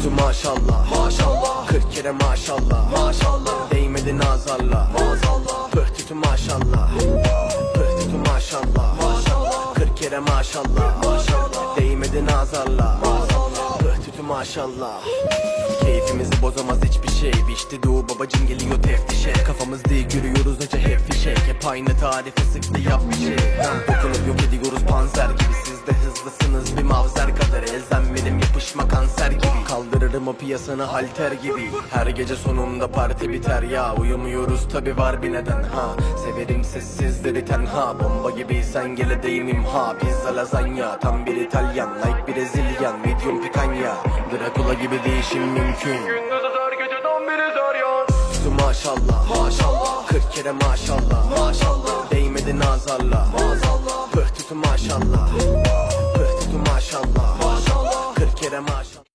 Üstü maşallah. Maşallah. 40 kere maşallah. Maşallah. Değmedi nazarla. Maazallah Pıh tütü maşallah. Pıh tütü maşallah. Maşallah. 40 kere maşallah. Maşallah. Değmedi nazarla. Maazallah Pıh tütü maşallah. Keyfimizi bozamaz hiçbir şey. Bişti doğu babacım geliyor teftişe. Kafamız değil görüyoruz acı hep fişek Hep aynı tarife sıktı yap bir şey. Dokunup yok ediyoruz panzer gibi. Siz de hızlısınız kanser gibi. Kaldırırım o piyasanı halter gibi. Her gece sonunda parti biter ya. Uyumuyoruz tabi var bir neden ha. Severim sessizleri tenha. Bomba gibi sen gele deyim imha Pizza lazanya. Tam bir İtalyan Like Brezilyan medium pikanya Dracula gibi değişim mümkün. Gündüz azar geceden biri ya. Üstü maşallah. Maşallah. 40 kere maşallah. Maşallah. Değmedi nazarla. Maazallah Pıh tütü maşallah. Pıh tütü maşallah. Maşallah. 40 kere maşallah